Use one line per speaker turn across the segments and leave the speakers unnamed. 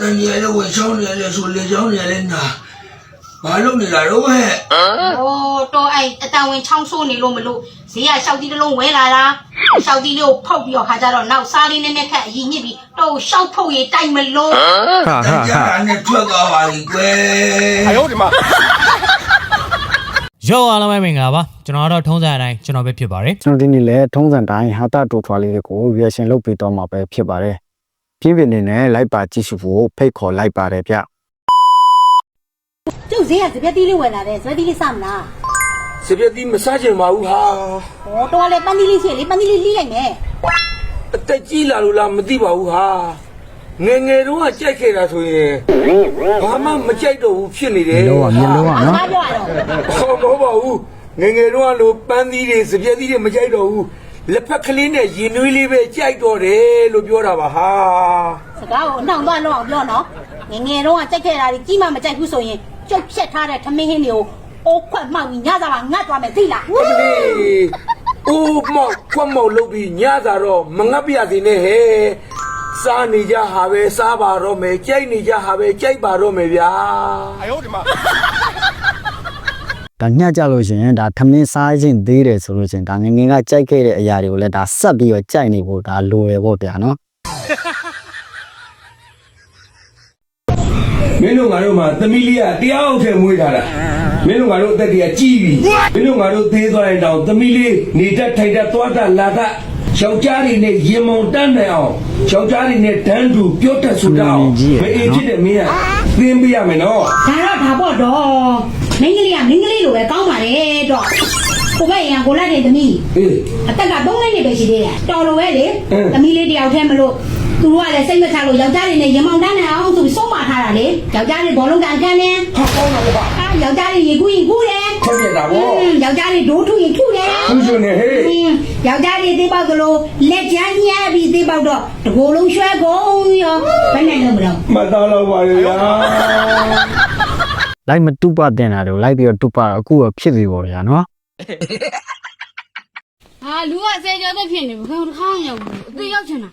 တန်ကြီးလည်းဝင်ချောင်းနေလည်းဆိုလေချောင်းနေလည်းနာဘာလုပ်နေတာတော့ဟဲ့။
အိုးတော့အဲ့အတန်ဝင်ချောင်းဆိုးနေလို့မလို့ဈေးကရှောက်တီးတစ်လုံးဝဲလာတာ။ရှောက်တီးလေးကိုဖောက်ပြီးတော့ခါကြတော့နောက်စားလေးနဲ့နဲ့ခက်အရင်ညစ်ပြီးတော့ရှောက်ဖို့ရေတိုက်မလို့
ဟာ
တ
ဟာ
န်ကြီး
ဟာ
ကနဲ့ထွက်သွားပါလိကွယ်
ရောအားလုံးပဲမင်္ဂလာပါကျွန်တော်ကတော့ထုံးစံအတိုင်းကျွန်တော်ပဲဖြစ်ပါတယ်
ကျွန်တော်ဒီနေ့လဲထုံးစံတိုင်းဟာတာတိုထွားလေးတွေကို reaction လုပ်ပေးတော့မှာပဲဖြစ်ပါတယ် ပြင်းပြင်းနေနဲ့လိုက်ပါကြည့်ရှုဖို့ဖိတ်ခေါ်လိုက်ပါတယ်ဗျ
ကျုပ်ဈေးကစပက်တီးလေးဝယ်လာတယ်စပက်တီးလေးစမလား
စပြက်တီမစားချင်ပါဘူးဟာ
ဟောတော်လည်းပန်းတီးလေးရှိလေပန်းတီးလေးလိလိုက်မယ်
အသက်ကြီးလာလို့လားမသိပါဘူးဟာငယ်ငယ်တုန်းကကြိုက်ခဲ့တာဆိုရင်ဘာမှမကြိုက်တော့ဘူးဖြစ်နေတယ်
လောကမြင်လောက
အ
နော်
ကားပြောရတော့
ဟောမဟုတ်ပါဘူးငယ်ငယ်တုန်းကလို့ပန်းသီးတွေစပြက်သီးတွေမကြိုက်တော့ဘူး လက်ဖက်ကလေးနဲ့ရင်နွေးလေးပဲကြိုက်တော့တယ်လို့ပြောတာပါဟာ
စကားကိုအနှောင်သွားလောက်အောင်ပြောနော်ငယ်ငယ်တော့ကကြိုက်ခဲ့တာကြီးမှမကြိုက်ဘူးဆိုရင်ကျုပ်ဖြတ်ထားတဲ့ထမင်းဟင်းတွေကိုအိုးခွက်မှောက်ပြီးညစားမှာငတ်သွားမယ်သိလား
အမလေးဦးမောက်ခွတ်မောက်လုပ်ပြီးညစာတော့မငတ်ပြစေနဲ့ဟဲ့စားနေကြဟာပဲစားပါတော့မယ်ကြိုက်နေကြဟာပဲကြိုက်ပါတော့မယ်ဗျာ
ဒါ ညှက်ကြလို့ရှိရင်ဒါထမင်းစားခြင်းသေးတယ်ဆိုလို့ရှိရင်ဒါငယ်ငယ်ကကြိုက်ခဲ့တဲ့အရာတွေကိုလည်းဒါဆက်ပြီးတော့ကြိုက်နေဖို့ဒါလိုရပေါ့ဗျာနော်
မင်းတို့ငါတို့မှာသမီးလေးကတရားအောင်ထဲမွေးထားတာမင်းတို့ငါတို့အသက်တည်းကကြီးပြီမင်းတို့ငါတို့သေးသွားရင်တောင်သမီးလေးနေတတ်ထိုင်တတ်သွားတတ်လာတတ်ယောက်ျားတွေနဲ့ရင်မုံတတ်နိုင်အောင်ယောက်ျားတွေနဲ့တန်းတူပြောတတ်ဆိုတတ်အောင်မအေးဖြစ်တဲ့မင်းကသင်ပေးရမယ်နော်
ဒါတော့ဒါပေါ့တော့ မင်းကလေးကမင်းကလေးလိုပဲကောင်းပါလေတော့ကိုပဲရန်ကိုလိုက်တဲ့သမီး
အေး
အသက်က3နှစ်ပဲရှိသေးတယ်တော်လိုပဲလေ
အင်း
သမီးလေးတယောက်တည်းမလို့သူတို့ကလည်းစိတ်မချလို့ယောက်ျားတွေနဲ့ရင်မောင်တန်းနေအောင်ဆိုပြီးဆုံးမထားတာလေယောက်ျားတွေဘောလုံးကန်ကန်နေ
ဟာကောင်းတာပေါ့
အာယောက်ျားတွေရေကူးရင်ကူးတယ်
ချက်ပြတာ
အ
ပေါ့
င်းယောက်ျားတွေဒိုးထုရင်ထုတယ်
သူရှင်နေဟေး
အင်းယောက်ျားတွေသေးပေါက်သလိုလက်ချမ်းညှပ်ပြီးသေးပေါက်တော့တကိုယ်လုံးရွှဲကုန်ရောဘယ်နဲ့လုံးမလို့
မတော်တော့ပါလေဗျာ
လိုက်မတူပတင်တာတို့လိုက်ပြီးတော့တူပတော့အခုတော့ဖြစ်ပြီပေါ့ဗျာနော်
ဟာလူကဆယ်ကျော်သက်ဖြစ်နေဘယ်တစ်ခါမှရောက်ဘူးအသေးရောက်ချင်တာ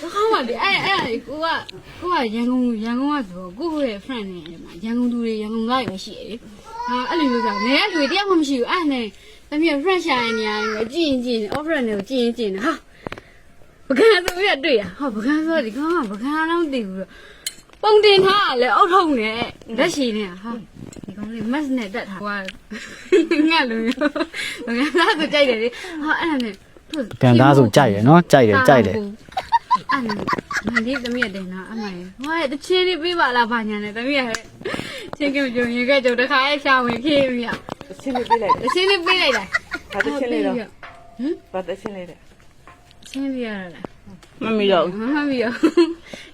တစ်ခါမှလေအဲ့အဲ့အဲ့ကိုကကိုကရန်ကုန်ရန်ကုန်ကဆိုတော့ကိုကိုရဲ့ friend တွေအဲ့မှာရန်ကုန်သူတွေရန်ကုန်သားတွေပဲရှိတယ်ဟာအဲ့လိုမျိုးကငယ်ကလူတွေတယောက်မှမရှိဘူးအဲ့နဲ့တမီး friend ရှာနေနေရတယ်ကြည့်ရင်ကြည့်နေ offer တွေကိုကြည့်ရင်ကြည့်နေဟာပကံဆိုပြီးတွေ့ရဟာပကံဆိုဒီကောင်ကပကံတော့မသိဘူး ပုံတင်ထားရလေအောက်ထုံးနေလက်ရှိနေဟာဒီကောင်လေး mask နဲ့တက်ထားဟိုကငါလူမျိုးငါသားဆိုကြိုက်တယ်လေဟာအဲ့ဒါနဲ့
ကန်သားဆိုကြိုက်ရနော်ကြိုက်တယ်ကြိုက်တယ်
အဲ့မလေးသမီးတဲ့နာအမရေဟိုကတချင်းလေးပေးပါလားဘာညာနဲ့သမီးရချင်းကကြုံရင်ကကြုံတခါအရှာဝင်ခေးမြတချင်းလေးပေးလိုက်တချင်းလေးပေးလိုက်တာ
ဘာတချင်းလေးတော့
ဟမ်
ဘာတချင်းလေးတဲ့
ချင်းလေးရလား
မမီတော့
မမမီရော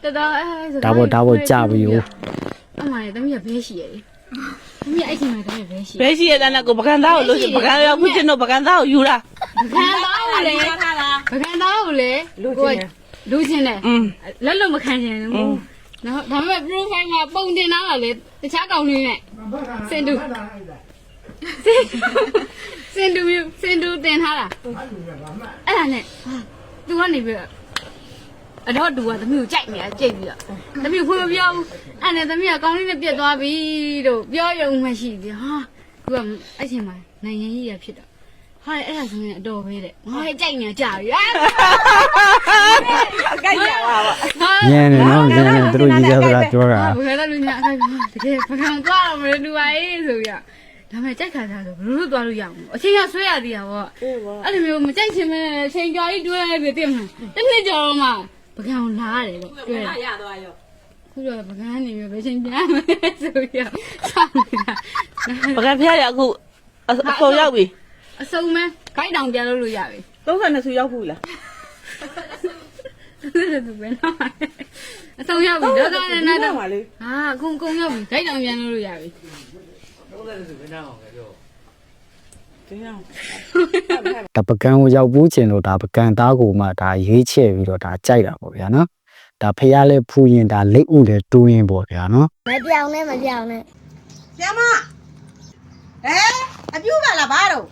တော်တော်အဲ
ဒါပေါ့ဒါပေါ့ကြပြီဟို
အမရေသမီးရဘဲရှိရလေသမီးအဲ့ချိန်မှာသမီးဘဲရှိ
ဘယ်ရှိရတဲ့နဲ့ကိုပကံသားကိုလို့ရှိပကံရောက်ခုချင်းတော့ပကံသားကိုယူလာ
ပကံသားကိုလေပကံသားကိုလေလူချင်းတယ်
อืม
လက်လုံးမခံချင်ဘူးနော်ဒါပေမဲ့ profile မှာပုံတင်ထားတာလေတခြားကောင်လေးနဲ့စင်တူစင်တူစင်တူတင်ထားတာအဲ့ဒါနဲ့သူကနေပြီးတော့ အတော့တူကသမီးကိုကြိုက်နေတာကြိတ်ပြီးတော့သမီးခွင့်မပြောဘူးအဲ့နဲ့သမီးကကောင်းလေးနဲ့ပြတ်သွားပြီလို့ပြောရုံမှရှိသေးဟာသူကအဲ့ချိန်မှာနိုင်ငံကြီးရဖြစ်တော့ဟာအဲ့ဒါဆိုရင်အတော်ပဲတဲ့ငါလည်းကြိုက်နေကြပြီအာ
အကိုက်ရပါပါ
ညံနေနော်ညံနေသူတို့ကြီးကြစရာပြောတာ
ဟာဘယ်လိုလဲညာအဲ့တကယ်ပကံသွားတော့မလို့လူပါရေးဆိုပြဒါမဲ့ကြိုက်ခါသားဆိုဘယ်လိုလုပ်သွားလို့ရအောင်အချင်းကဆွဲရသေးတာဗောအဲ့လိုမျိုးမကြိုက်ချင်မဲ့အချင်းကြော်ကြီးတွဲပြီးတည်မလားတစ်နှစ်ကျော်တော့မှ ပကံလာရတယ်ဗောတွဲရသွားရောခုတော့ပကံနေမျိုးပဲချင်းပြန်မယ်ဆိုပြဆောင်းနေတာ
ပကံဖျားရအခုအကုန်ရောက်ပြီ
အစုံမဲခိုက်တောင်ပြန်လို့လို့ရပြီ
32ဆူရောက်ဘူးလား
သူပဲနော်အစုံရောက်ပြီတော့တော့နဲ့တော့
ပါလေ
ဟာအကုန်ကုန်ရောက်ပြီခိုက်တောင်ပြန်လို့လို့ရပြီ
တင်းအောင်
ဒါပကံကိုရောက်ဘူးချင်လို့ဒါပကံသားကိုမှဒါရွေးချယ်ပြီးတော့ဒါကြိုက်တာပေါ့ဗျာနော်ဒါဖះလဲဖူးရင်ဒါလက်ဥလဲတူးရင်ပေါ့ဗျာနော်
မပြောင်းနဲ့မပြောင်းနဲ့
ကျမဟဲအပြူပါလားဘာတော့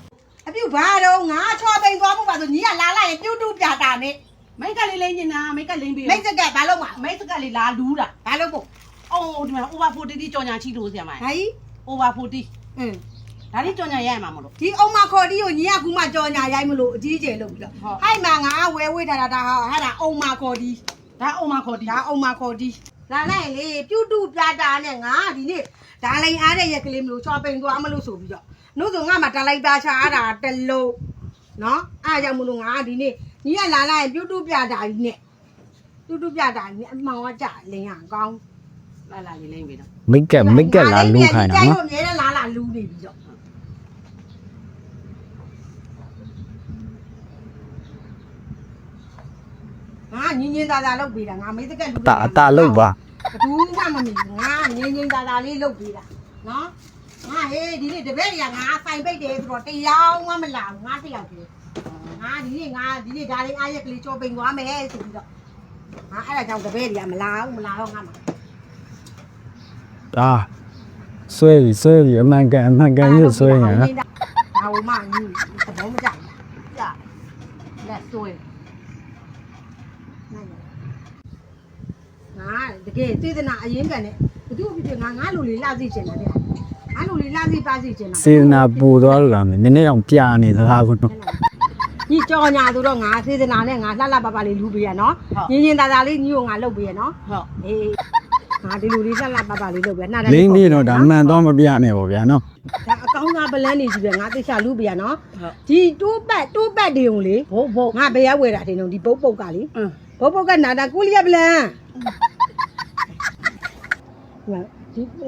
အပြူဘာတော့ငါချောသိမ်းသွားမှုပါဆိုညီကလာလိုက်ရင်ပြူတူပြတာနဲ့မိတ်ကလေးလိမ့်နေတာမိတ်ကလိမ့်ပြီးမိတ်စကဘာလို့မမိတ်စကလေးလာလူးတာဘာလို့ပို့
အော်ဒီမှာ over 40တိကြော်ညာချီလို့ဆရာမ
ဟိုင်း
over 40
အင်း
ဒါလေးကြော်ညာရရမှာမလို့
ဒီအောင်မခေါ်ဒီကိုညီကကူမကြော်ညာရိုက်မလို့အကြီးကျယ်လုပ်ပြီးတော့
ဟုတ်
ဟိုက်မှာငါဝဲဝဲထားတာဒါဟာဟာဒါအောင်မခေါ်ဒီ
ဒါအုံမခေါ်ဒီ
ဒါအောင်မခေါ်ဒီလာလိုက်လေပြုတ်တူပြတာနဲ့ငါဒီနေ့ဒါလိန်အားတဲ့ရက်ကလေးမလို့ချောပိန်သွားမလို့ဆိုပြီးတော့နှုတ်ဆိုငါမှဒါလိုက်ပါချာတာတလုံးနော်အားကြောင့်မလို့ငါဒီနေ့ညီကလာလိုက်ပြုတ်တူပြတာကြီးနဲ့တူတူပြတာကြီးနဲ့အမှောင်ကကြလင်းရကောင်း
လာလာလေးလိမ့်ပြီတော့
မိတ်ကက်မိတ်ကက်လာလူခိုင်းတာ
ကြိုက်
နော်
လို့အမြဲတမ်းလာလာလူနေပြီးတော့ ငါညင်ညင်သာသာလုပ်ပေးတာငါမေးတကက်လူ
တာအတာလောက်ပါ
ဘသူမှမမီဘူးငါညင်ညင်သာသာလေးလုပ်ပေးတာနော်ငါဟေးဒီနေ့တပည့်တွေကငါဆိုင်ပိတ်တယ်ဆိုတော့တရားမှမလာဘူးငါတယောက်တည်းငါဒီနေ့ငါဒီနေ့ဒါလေးအားရက်ကလေးကြောပိန်သွားမယ်ဆိုပြီးတော့ငါအဲ့ဒါကြောင့်တပည့်တွေကမလာဘူးမလာတော့ငါမှာ
ဒါဆွဲပြီဆွဲပြီအမှန်ကန်အမှန်ကန်ရွတ်ဆွဲရင်နော်
ဒါဟိုမှညီသဘောမကျဘူးကြာလက်ဆွဲ ငါတကယ်သေဒနာအရင်ကန်နဲ့ဘသူဖြစ်ဖြစ်ငါငါလူလေးလှသိချင်တယ်ငါလူလေးလှသိပါသိချင်တာ
စေနာပူသွားလို့လားမင်းနည်းနည်းတော့ကြာနေသလားကွနော်
ညီကြော်ညာသူတော့ငါသေဒနာနဲ့ငါလှလှပပလေးလူပေးရနော်ညင်ညင်သာသာလေးညီကိုငါလုပ်ပေးရနော်
ဟုတ်
အေးငါဒီလူလေးလှလှပပလေးလုပ်ပေးနှာ
လင်းနေတော့ဒါမှန်တော့မပြနဲ့ပေါ့ဗျာနော်
ဒါအကောင်းသားပလန်းနေကြီးပဲငါသိချလူပေးရနော်ဒီတိုးပတ်တိုးပတ်တေုံလေဘုတ်ဘုတ်ငါဘယ်ရောက်ဝယ်တာတင်တော့ဒီပုတ်ပုတ်ကလေ
အင်း
ဘုတ်ဘုတ်ကနာတာကူလျက်ပလန်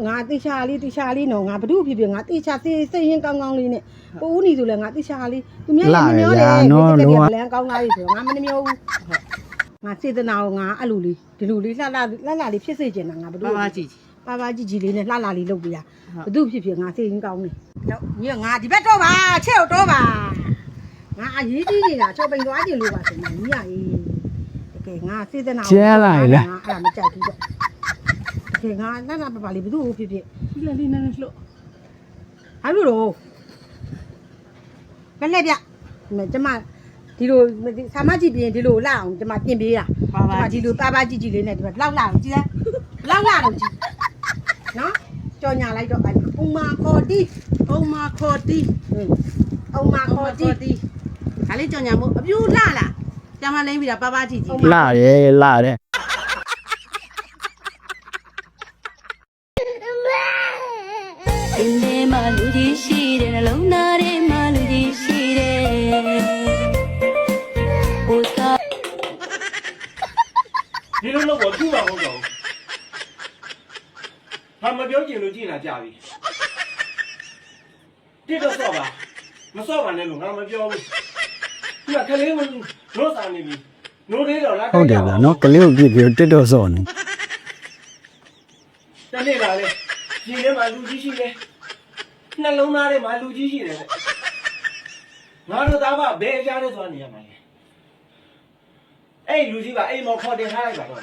ငါတိချာလေးတိချာလေးနော်ငါဘ누구ဖြစ်ဖြစ်ငါတိချာစိစိရင်ကောင်းကောင်းလေးနဲ့ပိုဦးနေဆိုလဲငါတိချာလေးသူများလည်းမမျောလေနော်လုံးဝလမ်းကောင်းသားလေးဆိုငါမနှမျောဘူးငါစေတနာကိုငါအဲ့လိုလေးဒီလိုလေးလှလှလှလှလေးဖြစ်စေချင်တာငါဘ누구
ပါပါကြည့်
ပါပါကြည့်ကြည့်လေးနဲ့လှလှလေးလုပ်ပြရဘ누구ဖြစ်ဖြစ်ငါစိရင်ကောင်းနေတော့ညငါဒီဘက်တော့ပါချက်တော့ပါငါအရေးကြီးနေတာချောပိန်သွားကြည့်လို့ပါဆိုမှညီရရေး ကယ်ငါစေတနာငါအဲ့ဒါမကြိုက်ဘူးတော့တကယ်ငါလှလှပပလေးဘ ᱹ ဖြစ်ဖြစ်
ဒီလေးလေးနည်းနည်းလှုပ်
ဟာလို့တော့ဘယ်လက်ပြမကျမဒီလိုဆာမကြည့်ပြင်ဒီလိုလှအောင်ကျမပြင်ပေးတာ
ပါပါ
ဒီလိုပါပါကြည့်ကြည့်လေးနဲ့ဒီမှာလောက်လာအောင်ကြည့်လားလောက်လာတော့ကြည့်နော်ကြော်ညာလိုက်တော့အဲ့ဥမာခေါ်တီ
အုံမခေါ်ဒီ
ဥမာခေါ်တီ
ဒါလေးကြော်ညာမို့အပြူလှလား ကျမလိမ့်ပြီတာပါပါကြည့်ကြည့်
လာရဲလာရဲ
အင်းထဲမှာလူကြီးရှိတယ်နှလုံးသားထဲမှာလူကြီးရှိတယ်ဟိုသာ
ဒီလိုလို့တော့သူ့မှာမဟုတ်တော့ဘူးဟာမပြောကျင်လို့ကြည်လာကြပြီတိတော့ဆော့ပါမဆော့ပါနဲ့လို့ငါမပြောဘူးဒီကကလေးမလို့စာနေပြီနိုးသေးတော့လား
ဟုတ်တယ်ဗျာနော်ကလေးကိုပြစ်ပြီးတစ်တော့စော့နေ
တနေ့လာလေဒီထဲမှာလူကြီးရှိတယ်နှလုံးသားထဲမှာလူကြီးရှိတယ်တဲ့ငါတို့သားကဘယ်အကြားထဲသွားနေရမှာလဲအဲ့လူကြီးကအိမ်မော်ခေါ်တင်ထားလိုက်ပါတော့